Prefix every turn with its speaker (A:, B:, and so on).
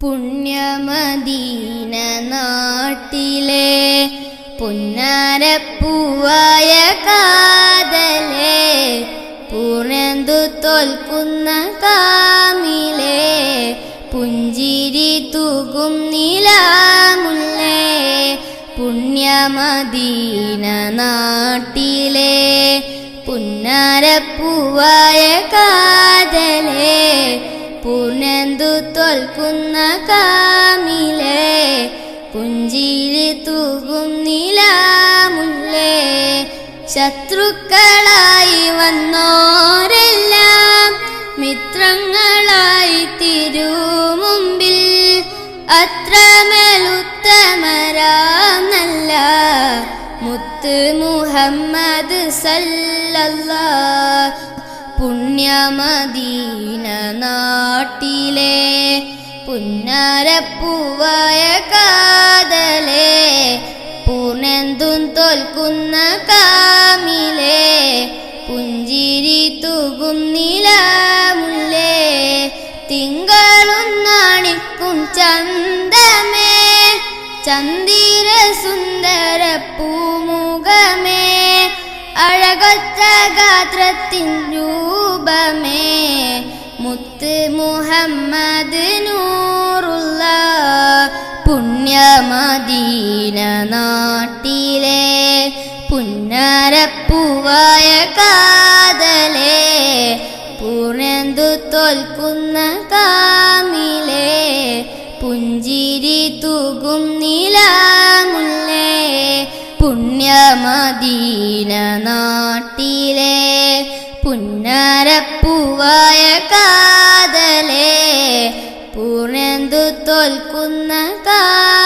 A: പുണ്യമദീന നാട്ടിലെ പുന്നാരപ്പൂവായ കാതലേ പൂർണന്തു തോൽക്കുന്ന കാമിലേ പുഞ്ചിരി തൂകും നിലാമുള്ളേ പുണ്യമദീന നാട്ടിലെ പുന്നാരപ്പൂവായ കാതലേ പൂർണന്തു തോൽക്കുന്ന കാമിലേ പുഞ്ചിരി തൂകും നിലാമുള്ളേ ശത്രുക്കളായി വന്നോരെല്ലാം മിത്രങ്ങളായി തിരുമുമ്പിൽ അത്രമേലുത്തമരാം നല്ല മുത്ത് മുഹമ്മദ് സല്ലല്ലാ പുണ്യമദീന നാട്ടിലെ പുന്നാരപ്പൂവായ കാതലേ പൂർണന്തും തോൽക്കുന്ന കാമിലേ പുഞ്ചിരി തൂകും നിലാമുല്ലേ തിങ്കളും നാണിക്കും ചന്തമേ ചന്ദിര സുന്ദര പൂമുഖമേ അഴകൊച്ച ഗാത്രത്തിൻ രൂപമേ മുത്ത് മുഹമ്മദ് നൂറുള്ള പുണ്യമദീന നാട്ടിലെ പുന്നരപ്പുവായ കാതലേ പുണന്തു തോൽക്കുന്ന കാമിലേ പുഞ്ചിരി തൂകും നിലാമുല്ലേ പുണ്യമദീന നാട്ടിലെ പുന്നരപ്പൂവായ കാതലേ പൂർണന്തു തോൽക്കുന്ന കാമിലേ